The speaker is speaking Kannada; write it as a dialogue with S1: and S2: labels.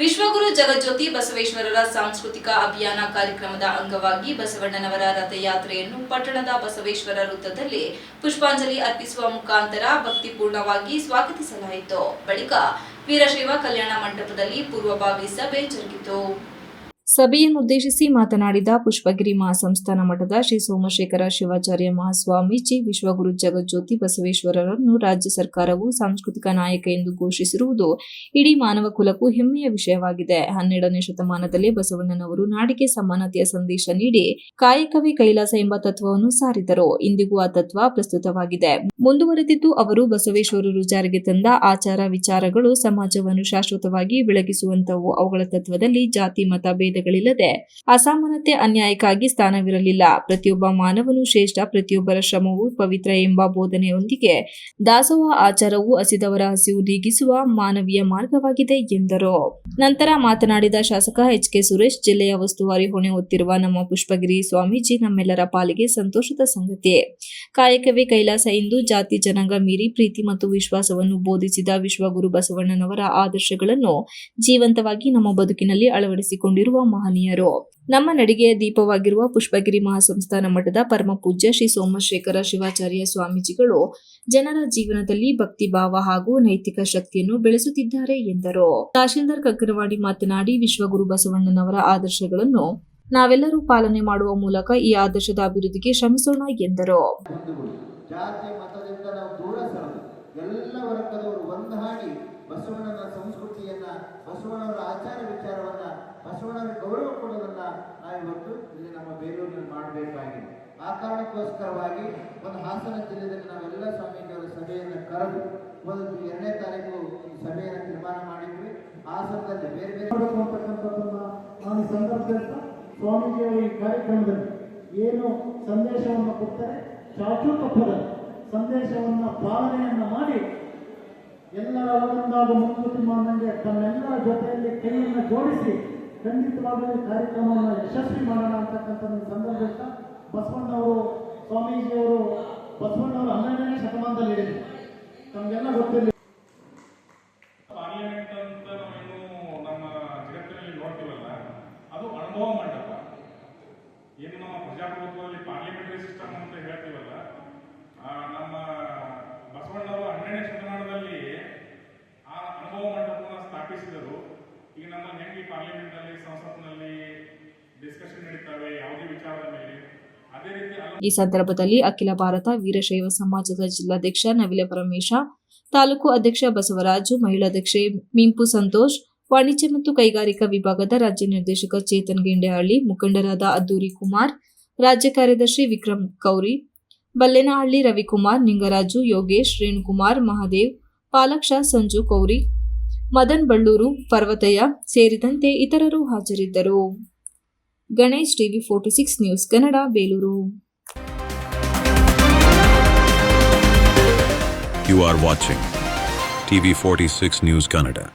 S1: ವಿಶ್ವಗುರು ಜಗಜ್ಯೋತಿ ಬಸವೇಶ್ವರರ ಸಾಂಸ್ಕೃತಿಕ ಅಭಿಯಾನ ಕಾರ್ಯಕ್ರಮದ ಅಂಗವಾಗಿ ಬಸವಣ್ಣನವರ ರಥಯಾತ್ರೆಯನ್ನು ಪಟ್ಟಣದ ಬಸವೇಶ್ವರ ವೃತ್ತದಲ್ಲಿ ಪುಷ್ಪಾಂಜಲಿ ಅರ್ಪಿಸುವ ಮುಖಾಂತರ ಭಕ್ತಿಪೂರ್ಣವಾಗಿ ಸ್ವಾಗತಿಸಲಾಯಿತು. ಬಳಿಕ ವೀರಶೈವ ಕಲ್ಯಾಣ ಮಂಟಪದಲ್ಲಿ ಪೂರ್ವಭಾವಿ ಸಭೆ ಜರುಗಿತು. ಸಭೆಯನ್ನುದ್ದೇಶಿಸಿ ಮಾತನಾಡಿದ ಪುಷ್ಪಗಿರಿ ಮಹಾಸಂಸ್ಥಾನ ಮಠದ ಶ್ರೀ ಸೋಮಶೇಖರ ಶಿವಾಚಾರ್ಯ ಮಹಾಸ್ವಾಮೀಜಿ ವಿಶ್ವಗುರು ಜಗಜ್ಯೋತಿ ಬಸವೇಶ್ವರರನ್ನು ರಾಜ್ಯ ಸರ್ಕಾರವು ಸಾಂಸ್ಕೃತಿಕ ನಾಯಕ ಎಂದು ಘೋಷಿಸಿರುವುದು ಇಡೀ ಮಾನವ ಕುಲಕ್ಕೂ ಹೆಮ್ಮೆಯ ವಿಷಯವಾಗಿದೆ. ಹನ್ನೆರಡನೇ ಶತಮಾನದಲ್ಲಿ ಬಸವಣ್ಣನವರು ನಾಡಿಗೆ ಸಮಾನತೆಯ ಸಂದೇಶ ನೀಡಿ ಕಾಯಕವೇ ಕೈಲಾಸ ಎಂಬ ತತ್ವವನ್ನು ಸಾರಿದರು. ಇಂದಿಗೂ ಆ ತತ್ವ ಪ್ರಸ್ತುತವಾಗಿದೆ. ಮುಂದುವರೆದಿದ್ದು ಅವರು ಬಸವೇಶ್ವರರು ಜಾರಿಗೆ ತಂದ ಆಚಾರ ವಿಚಾರಗಳು ಸಮಾಜವನ್ನು ಶಾಶ್ವತವಾಗಿ ಬೆಳಗಿಸುವಂತವು ಅವುಗಳ ತತ್ವದಲ್ಲಿ ಜಾತಿ, ಮತ ಭೇದಗಳಿಲ್ಲದೆ ಅಸಮಾನತೆ ಅನ್ಯಾಯಕ್ಕಾಗಿ ಸ್ಥಾನವಿರಲಿಲ್ಲ. ಪ್ರತಿಯೊಬ್ಬ ಮಾನವನು ಶ್ರೇಷ್ಠ, ಪ್ರತಿಯೊಬ್ಬರ ಶ್ರಮವು ಪವಿತ್ರ ಎಂಬ ಬೋಧನೆಯೊಂದಿಗೆ ದಾಸೋಹ ಆಚಾರವು ಹಸಿದವರ ಹಸಿವು ನೀಗಿಸುವ ಮಾನವೀಯ ಮಾರ್ಗವಾಗಿದೆ ಎಂದರು. ನಂತರ ಮಾತನಾಡಿದ ಶಾಸಕ ಎಚ್ ಕೆ ಸುರೇಶ್, ಜಿಲ್ಲೆಯ ಉಸ್ತುವಾರಿ ಹೊಣೆ ಹೊತ್ತಿರುವ ನಮ್ಮ ಪುಷ್ಪಗಿರಿ ಸ್ವಾಮೀಜಿ ನಮ್ಮೆಲ್ಲರ ಪಾಲಿಗೆ ಸಂತೋಷದ ಸಂಗತಿ. ಕಾಯಕವೇ ಕೈಲಾಸ ಎಂದು ಜಾತಿ ಜನಾಂಗ ಮೀರಿ ಪ್ರೀತಿ ಮತ್ತು ವಿಶ್ವಾಸವನ್ನು ಬೋಧಿಸಿದ ವಿಶ್ವಗುರು ಬಸವಣ್ಣನವರ ಆದರ್ಶಗಳನ್ನು ಜೀವಂತವಾಗಿ ನಮ್ಮ ಬದುಕಿನಲ್ಲಿ ಅಳವಡಿಸಿಕೊಂಡಿರುವ ಮಹನೀಯರು. ನಮ್ಮ ನಡಿಗೆಯ ದೀಪವಾಗಿರುವ ಪುಷ್ಪಗಿರಿ ಮಹಾಸಂಸ್ಥಾನ ಮಠದ ಪರಮ ಪೂಜ್ಯ ಶ್ರೀ ಸೋಮಶೇಖರ ಶಿವಾಚಾರ್ಯ ಸ್ವಾಮೀಜಿಗಳು ಜನರ ಜೀವನದಲ್ಲಿ ಭಕ್ತಿ ಭಾವ ಹಾಗೂ ನೈತಿಕ ಶಕ್ತಿಯನ್ನು ಬೆಳೆಸುತ್ತಿದ್ದಾರೆ ಎಂದರು. ತಹಶೀಲ್ದಾರ್ ಕಗ್ಗರವಾಡಿ ಮಾತನಾಡಿ, ವಿಶ್ವಗುರು ಬಸವಣ್ಣನವರ ಆದರ್ಶಗಳನ್ನು ನಾವೆಲ್ಲರೂ ಪಾಲನೆ ಮಾಡುವ ಮೂಲಕ ಈ ಆದರ್ಶದ ಅಭಿವೃದ್ಧಿಗೆ ಶ್ರಮಿಸೋಣ ಎಂದರು.
S2: ಬಸವಣ್ಣನ ಬಸವಣ್ಣವರ ಆಚಾರ ವಿಚಾರವನ್ನ, ಬಸವಣ್ಣನ ಗೌರವ ಕೊಡೋದನ್ನ ನಾವಿವತ್ತು ಇಲ್ಲಿ ನಮ್ಮ ಬೇಲೂರಿನಲ್ಲಿ ಮಾಡಬೇಕಾಗಿದೆ. ಆ ಕಾರಣಕ್ಕೋಸ್ಕರವಾಗಿ ಒಂದು ಹಾಸನ ಜಿಲ್ಲೆಯಲ್ಲಿ ನಾವೆಲ್ಲ ಸ್ವಾಮೀಜಿಯವರ ಸಭೆಯನ್ನು ಕರೆದು ಒಂದು ಎರಡನೇ ತಾರೀಕು ಈ ಸಭೆಯನ್ನು ತೀರ್ಮಾನ ಮಾಡಿದ್ವಿ. ಆ ಹಾಸನದಲ್ಲಿ ಬೇರೆ ಬೇರೆ
S3: ನಾನು ಸಂದರ್ಭದಲ್ಲಿ ಸ್ವಾಮೀಜಿಯವರ ಈ ಕಾರ್ಯಕ್ರಮದಲ್ಲಿ ಏನು ಸಂದೇಶವನ್ನು ಕೊಡ್ತಾರೆ ತಪ್ಪದ ಸಂದೇಶವನ್ನು ಪಾಲನೆಯನ್ನು ಎಲ್ಲರ ಮುಂದುವರಿ ಮಾಡಿದಂಗೆ ತಮ್ಮೆಲ್ಲರ ಜೊತೆಯಲ್ಲಿ ಕೈಯನ್ನು ಜೋಡಿಸಿ ಖಂಡಿತವಾಗಲೂ ಕಾರ್ಯಕ್ರಮವನ್ನು ಯಶಸ್ವಿ ಮಾಡೋಣ ಅಂತಕ್ಕಂಥ ಒಂದು ಸಂದರ್ಭದಲ್ಲಿ ಬಸವಣ್ಣವರು, ಸ್ವಾಮೀಜಿಯವರು, ಬಸವಣ್ಣವರು ಹನ್ನೆರಡನೇ ಶತಮಾನದಲ್ಲಿ ಹೇಳಿದರು ತಮಗೆಲ್ಲ ಗೊತ್ತಿರಲಿ
S4: ಪಾರ್ಲಿಮೆಂಟ್ ಅಂತ ನಾವೇನು ನಮ್ಮ ಜಗತ್ತಿನಲ್ಲಿ ನೋಡ್ತೀವಲ್ಲ ಅದು ಅನುಭವ ಮಂಟಪ ಏನು ನಮ್ಮ ಪ್ರಜಾಪ್ರಭುತ್ವದಲ್ಲಿ ಪಾರ್ಲಿಮೆಂಟರಿ ಸಿಸ್ಟಮ್ ಅಂತ ಹೇಳ್ತೀವಲ್ಲ ಆ, ನಮ್ಮ ಬಸವಣ್ಣವರು ಹನ್ನೆರಡನೇ ಶತಮಾನದಲ್ಲಿ ಆ ಅನುಭವ ಸ್ಥಾಪಿಸಿದರು ಈಗ ನಮ್ಮ ಹೆಂಗೆ ಪಾರ್ಲಿಮೆಂಟ್ನಲ್ಲಿ ಸಂಸತ್ನಲ್ಲಿ ಡಿಸ್ಕಷನ್ ನಡೀತವೆ, ಯಾವುದೇ ವಿಚಾರದ ಮೇಲೆ.
S1: ಈ ಸಂದರ್ಭದಲ್ಲಿ ಅಖಿಲ ಭಾರತ ವೀರಶೈವ ಸಮಾಜದ ಜಿಲ್ಲಾಧ್ಯಕ್ಷ ನವಿಲೆ ಪರಮೇಶ, ತಾಲೂಕು ಅಧ್ಯಕ್ಷ ಬಸವರಾಜು ಮಹಿಳಾಧ್ಯಕ್ಷೆ ಮಿಂಪು ಸಂತೋಷ್, ವಾಣಿಜ್ಯ ಮತ್ತು ಕೈಗಾರಿಕಾ ವಿಭಾಗದ ರಾಜ್ಯ ನಿರ್ದೇಶಕ ಚೇತನ್ ಗೆಂಡೆಹಳ್ಳಿ, ಮುಖಂಡರಾದ ಅದ್ದೂರಿ ಕುಮಾರ್, ರಾಜ್ಯ ಕಾರ್ಯದರ್ಶಿ ವಿಕ್ರಮ್ ಕೌರಿ, ಬಲ್ಲೇನಹಳ್ಳಿ ರವಿಕುಮಾರ್, ನಿಂಗರಾಜು ಯೋಗೇಶ್, ರೇಣುಕುಮಾರ್, ಮಹಾದೇವ್ ಪಾಲಕ್ಷ ಸಂಜು ಕೌರಿ ಮದನ್ ಬಳ್ಳೂರು, ಪರ್ವತಯ್ಯ ಸೇರಿದಂತೆ ಇತರರು ಹಾಜರಿದ್ದರು Ganesh TV forty six news Kannada, Belur you
S5: You are watching TV46 News Kannada.